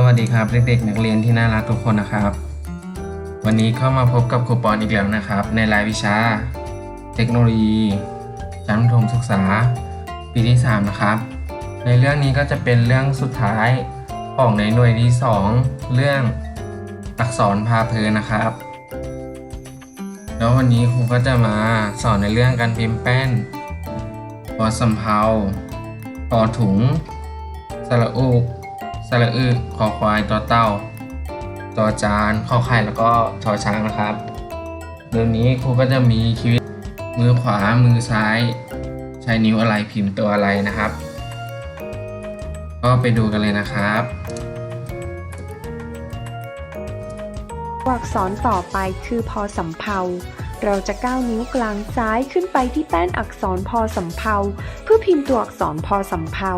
สวัสดีครับเด็กๆ นักเรียนที่น่ารักทุกคนนะครับ วันนี้เข้ามาพบกับครูปอนอีกแล้วนะครับ ในรายวิชา เทคโนโลยีชั้นประถมศึกษา ปีที่ 3 นะครับ ในเรื่องนี้ก็จะเป็นเรื่องสุดท้ายของในหน่วยที่ 2 เรื่องอักษรพาเพลินนะครับ แล้ววันนี้ครูก็จะมาสอนในเรื่องการพิมพ์แป้นพอสำเพาพอถุงสระอุก สระอึคอควายต่อเต้าต่อจานข้อไข่แล้วก็ชอช้างนะครับเรื่องนี้ครูก็จะมีชีวิตมือขวามือซ้าย ใช้นิ้วอะไรพิมพ์ตัวอะไรนะครับ ก็ไปดูกันเลยนะครับตัวอักษรต่อไปคือพอสำเภาเราจะก้าวนิ้วกลางซ้ายขึ้นไปที่แป้นอักษรพอสำเภาเพื่อพิมพ์ตัวอักษรพอสำเภา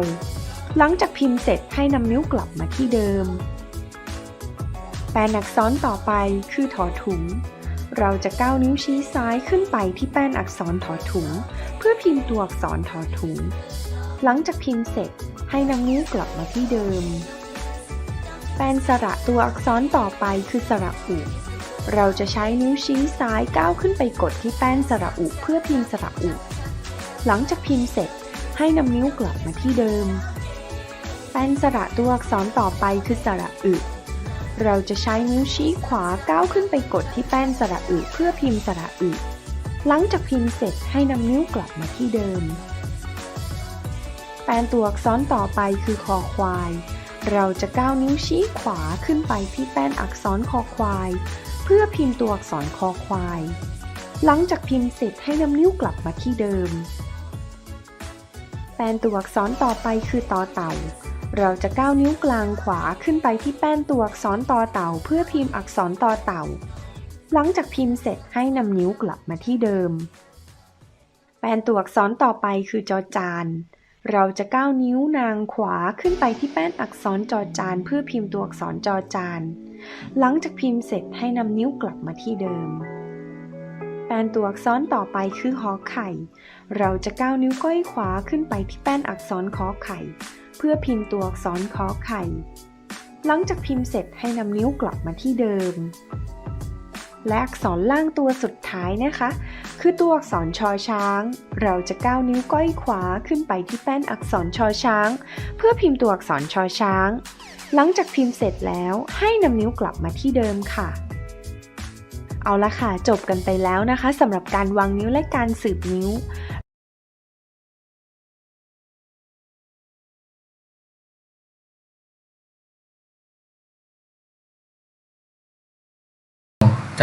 หลังจากพิมพ์เสร็จให้นำนิ้วกลับมาที่เดิม แป้นอักษรต่อไปคือถอถุง เราจะก้าวนิ้วชี้ซ้ายขึ้นไปที่แป้นอักษรถอถุง เพื่อพิมพ์ตัวอักษรถอถุง หลังจากพิมพ์เสร็จให้นำนิ้วกลับมาที่เดิม แป้นสระตัวอักษรต่อไปคือสระอุเราจะใช้นิ้วชี้ซ้ายก้าวขึ้นไปกดที่แป้นสระอุเพื่อพิมพ์สระอุ หลังจากพิมพ์เสร็จให้นำนิ้วกลับมาที่เดิม แป้นสระตัวอักษรต่อไปคือสระอึ เราจะใช้นิ้วชี้ขวาก้าวขึ้นไปกดที่แป้นสระอึเพื่อพิมพ์สระอึ หลังจากพิมพ์เสร็จให้นำนิ้วกลับมาที่เดิม แป้นตัวอักษรต่อไปคือคอควาย เราจะก้าวนิ้วชี้ขวาขึ้นไปที่แป้นอักษรคอควาย เพื่อพิมพ์ตัวอักษรคอควาย หลังจากพิมพ์เสร็จให้นำนิ้วกลับมาที่เดิมแป้นตัวอักษรต่อไปคือต่อเต่า เราจะก้าวนิ้วกลางขวาขึ้นไปที่แป้นตัวอักษรต่อเต่า เพื่อพิมพ์อักษรต่อเต่า หลังจากพิมพ์เสร็จให้นำนิ้วกลับมาที่เดิม แป้นตัวอักษรต่อไปคือจอจาน เราจะก้าวนิ้วนางขวาขึ้นไปที่แป้นอักษรจอจาน เพื่อพิมพ์ตัวอักษรจอจาน หลังจากพิมพ์เสร็จให้นำนิ้วกลับมาที่เดิมแป้นตัวอักษรต่อไปคือหอไข่ เราจะก้าวนิ้วก้อยขวาขึ้นไปที่แป้นอักษรขอไข่เพื่อพิมพ์ตัวอักษรขอไข่ หลังจากพิมพ์เสร็จให้นำนิ้วกลับมาที่เดิม และอักษรล่างตัวสุดท้ายนะคะ คือตัวอักษรชอช้าง เราจะก้าวนิ้วก้อยขวาขึ้นไปที่แป้นอักษรชอช้าง เพื่อพิมพ์ตัวอักษรชอช้าง หลังจากพิมพ์เสร็จแล้วให้นำนิ้วกลับมาที่เดิมค่ะเอาละค่ะ จบกันไปแล้วนะคะสำหรับการวางนิ้วและการสืบนิ้ว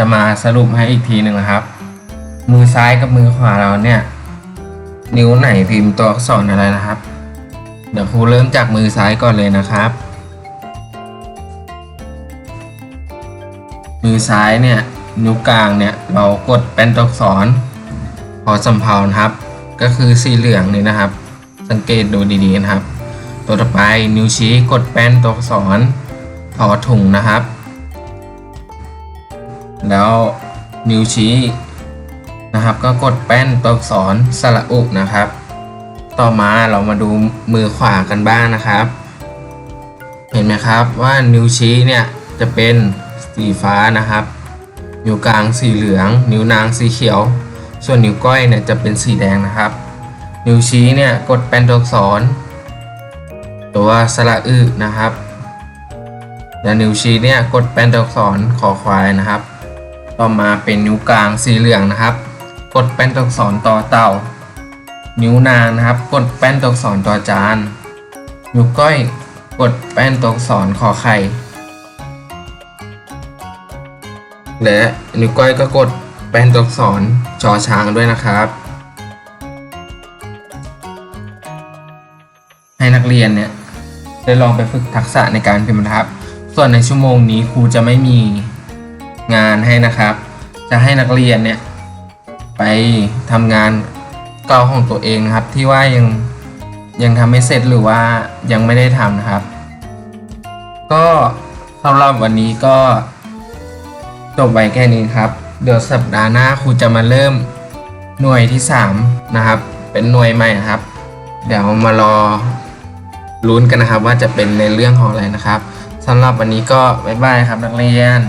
จะมาสรุปให้อีกทีหนึ่งนะครับ มือซ้ายกับมือขวาเราเนี่ย นิ้วไหนพิมพ์ตัวอักษรอะไรนะครับ เดี๋ยวครูเริ่มจากมือซ้ายก่อนเลยนะครับ มือซ้ายเนี่ยนิ้วกลางเนี่ยเรากดแป้นตัวอักษรพอสำเพานะครับ ก็คือสีเหลืองนี่นะครับ สังเกตดูดีๆนะครับ ตัวต่อไปนิ้วชี้กดแป้นตัวอักษรพอถุงนะครับ แล้วนิ้วชี้นะครับ ก็กดแป้นตัวอักษรสระอุนะครับ ต่อมาเรามาดูมือขวากันบ้างนะครับ เห็นไหมครับว่านิ้วชี้เนี่ยจะเป็นสีฟ้านะครับ นิ้วกลางสีเหลือง นิ้วนางสีเขียว ส่วนนิ้วก้อยเนี่ยจะเป็นสีแดงนะครับ นิ้วชี้เนี่ยกดแป้นตัวอักษร ตัวสระอึนะครับ และนิ้วชี้เนี่ยกดแป้นตัวอักษรขอควายนะครับ ต่อมาเป็นนิ้วกลางสีเหลืองนะครับ กดแป้นตัวอักษรต่อเต่า นิ้วนางนะครับ กดแป้นตัวอักษรต่อจาน นิ้วก้อย กดแป้นตัวอักษรขอไข่ และนิ้วก้อยก็กดแป้นตัวอักษรชอช้างด้วยนะครับ ให้นักเรียนเนี่ยได้ลองไปฝึกทักษะในการพิมพ์นะครับ ส่วนในชั่วโมงนี้ครูจะไม่มี งานให้นะครับ จะให้นักเรียนเนี่ยไปทำงานเก่าของตัวเองนะครับ ที่ว่ายังยังทำไม่เสร็จหรือว่ายังไม่ได้ทำนะครับ ก็สำหรับวันนี้ก็จบไว้แค่นี้ครับเดี๋ยวสัปดาห์หน้าครูจะมาเริ่มหน่วยที่ 3 นะครับ เป็นหน่วยใหม่นะครับ เดี๋ยวมารอลุ้นกันนะครับ ว่าจะเป็นในเรื่องของอะไรนะครับสสำหรับวันนี้ก็บ๊ายบายครับนักเรียน